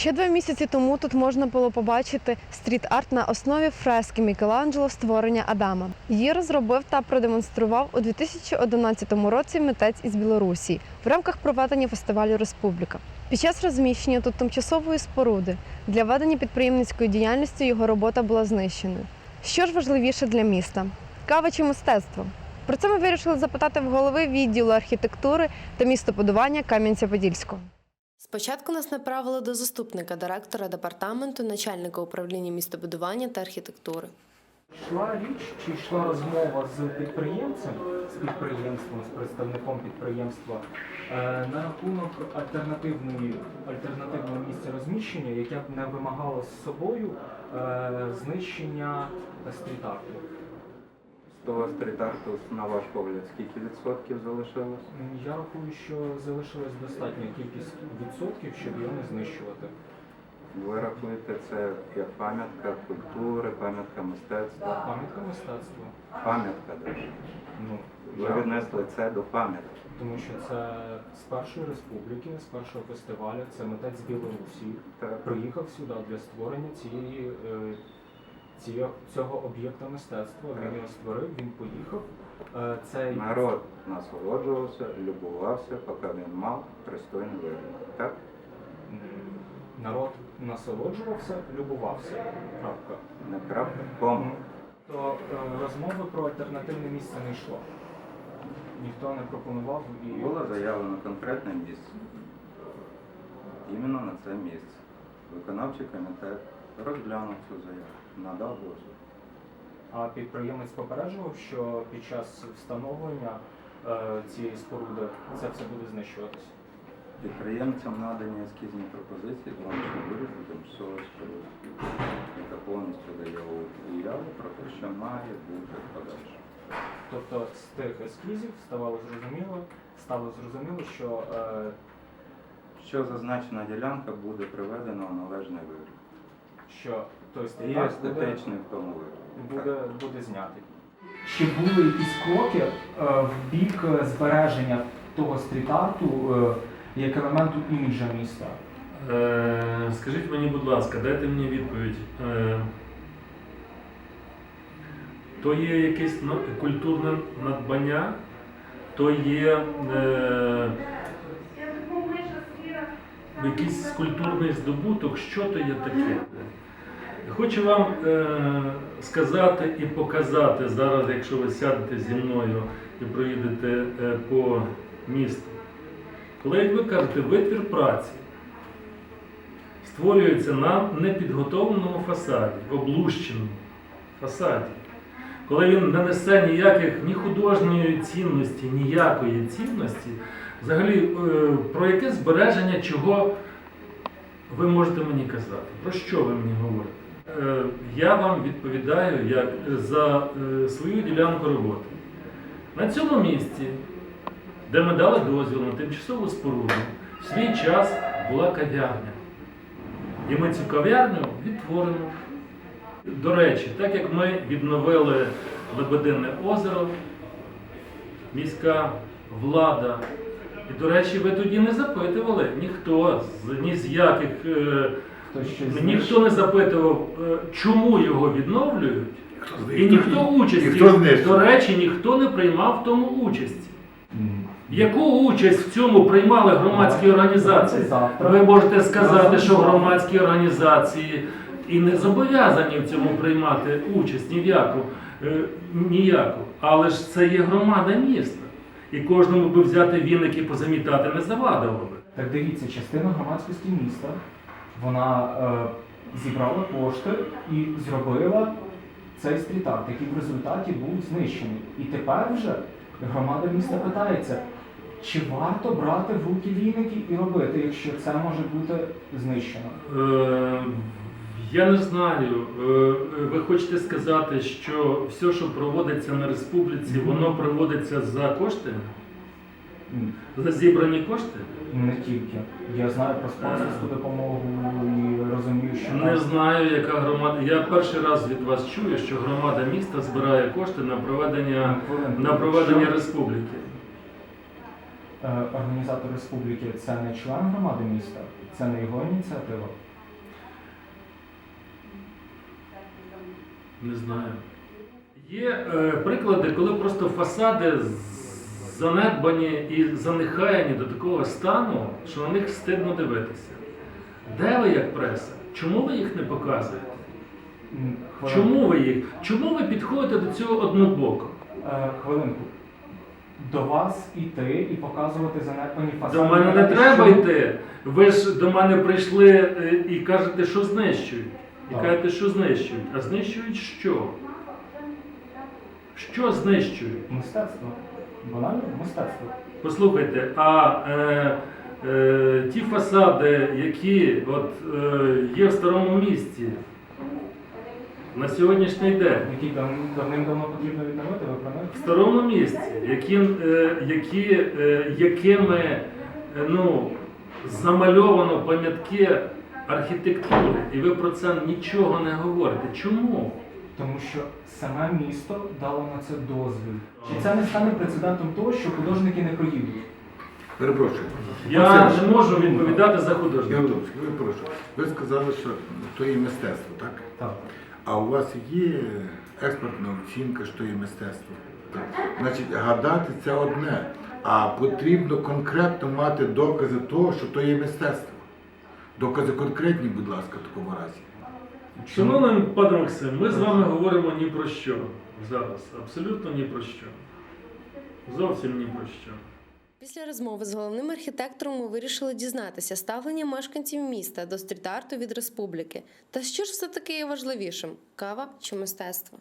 Ще два місяці тому тут можна було побачити стріт-арт на основі фрески Мікеланджело Створення Адама. Її розробив та продемонстрував у 2011 році митець із Білорусі в рамках проведення фестивалю Республіка. Під час розміщення тут тимчасової споруди для ведення підприємницької діяльності його робота була знищеною. Що ж важливіше для міста? Кава чи мистецтво? Про це ми вирішили запитати в голови відділу архітектури та містобудування Кам'янця-Подільського. Спочатку нас направили до заступника директора департаменту, начальника управління містобудування та архітектури. Йшла річ чи йшла розмова з підприємцем, з підприємством, з представником підприємства е, на рахунок альтернативної альтернативного місця розміщення, яке б не вимагало з собою е, знищення стріт-арту. Того стріт-арту, на ваш погляд, скільки відсотків залишилось? Я рахую, що залишилась достатня кількість відсотків, щоб його не знищувати. Ви рахуєте це як пам'ятка культури, пам'ятка мистецтва, Пам'ятка мистецтва. пам'ятка даже. Ну, Ви я- віднесли це до пам'ятки. тому що це з першої республіки, з першого фестивалю, це митець Білорусі. Так. приїхав сюди для створення цієї, е, цього об'єкта мистецтва. Він його створив, він поїхав. Е, Цей Народ насолоджувався, любувався, поки він мав пристойний вигляд. Так? народ насолоджувався, любувався. Крапка. Не крапка, кому. То е, розмови про альтернативне місце не йшло. Ніхто не пропонував і Було заявлено конкретне місце. Іменно на це місце. Виконавчий комітет розглянув цю заяву, надав дозвіл. А підприємець попереджував, що під час встановлення е, цієї споруди це все буде знищуватися. Підприємцям надані ескізні пропозиції зовнішнього вигляду тимчасової споруди, яка повністю дає уяву про те, що має бути подальше. Тобто з тих ескізів ставало зрозуміло, стало зрозуміло, що е, Що зазначена ділянка буде приведена у належний вигляд. Що той І стріт буде, естетичний в тому вигляді. буде, буде знятий. Чи були якісь кроки е, в бік е, збереження того стріт-арту е, як елементу іміджа міста? Е, Скажіть мені, будь ласка, дайте мені відповідь. Е, То є якесь ну, культурне надбання, то є е, якийсь культурний здобуток, що то є таке. Хочу вам е, сказати і показати зараз, якщо ви сядете зі мною і проїдете е, по місту. Коли, як ви кажете, витвір праці створюється на непідготовленому фасаді, облущеному фасаді, коли він не несе ніяких ні художньої цінності, ніякої цінності, взагалі е, про яке збереження чого ви можете мені казати? Про що ви мені говорите? Е, Я вам відповідаю як за е, свою ділянку роботи. На цьому місці, де ми дали дозвіл на тимчасову споруду, в свій час була кав'ярня. І ми цю кав'ярню відтворимо. До речі, так як ми відновили Лебединне озеро, міська влада. І, до речі, ви тоді не запитували ніхто з ні з яких. Хтось щось Ніхто не запитував, е, чому його відновлюють, і ніхто участі, ніхто знищив. до речі, ніхто не приймав в тому участі. М. Яку участь в цьому приймали громадські організації? Завтра. Ви можете сказати, що громадські організації і не зобов'язані в цьому приймати участь ні в яку, е, ніяку. Але ж це є громада міста. І кожному би взяти віник і позамітати не завадило би. Так дивіться, частина громадськості міста вона е, зібрала кошти і зробила цей стріт-арт, який в результаті був знищений. І тепер вже громада міста питається, чи варто брати в руки віники і робити, якщо це може бути знищено. Е, Я не знаю. Е, Ви хочете сказати, що все, що проводиться на республіці, воно проводиться за кошти? Зібрані кошти? Не тільки. Я знаю про спонсорську допомогу і розумію, що не знаю, яка громада. Я перший раз від вас чую, що громада міста збирає кошти на проведення на проведення що? республіки. Е, організатор республіки це не член громади міста, це не його ініціатива. Не знаю. Є е, приклади, коли просто фасади з занедбані і занехаяні до такого стану, що на них стидно дивитися. Де ви як преса? Чому ви їх не показуєте? Чому ви їх? Чому ви підходите до цього однобоко? Е, хвилинку. До вас іти і показувати занедбані фасади. До мене не треба що- йти. Ви ж до мене прийшли е, і кажете, що знищують. І Так. кажете, що знищують. А знищують що? Що знищують? Мистецтво. Банально мистецтво. Послухайте, а е, е, ті фасади, які от, е, є в старому місті на сьогоднішній день, Які дав- давним-давно потрібно відновити, ви про них? в старому місті, які, е, які, е, якими е, ну, замальовано пам'ятки архітектури, і ви про це нічого не говорите. Чому? Тому що саме місто дало на це дозвіл. Чи це не стане прецедентом того, що художники не поїдуть? Перепрошую. Я Оце- не можу відповідати за Я художника. Перепрошую. Ви сказали, що то є мистецтво, так? Так. А у вас є експертна оцінка, що є мистецтво. Значить, гадати це одне, а потрібно конкретно мати докази того, що то є мистецтво. Докази конкретні, будь ласка, в такому разі. Шановний пане Максим, ми з вами говоримо ні про що зараз. Абсолютно ні про що. Зовсім ні про що. Після розмови з головним архітектором ми вирішили дізнатися ставлення мешканців міста до стріт-арту від республіки. Та що ж все таки є важливішим кава чи мистецтво?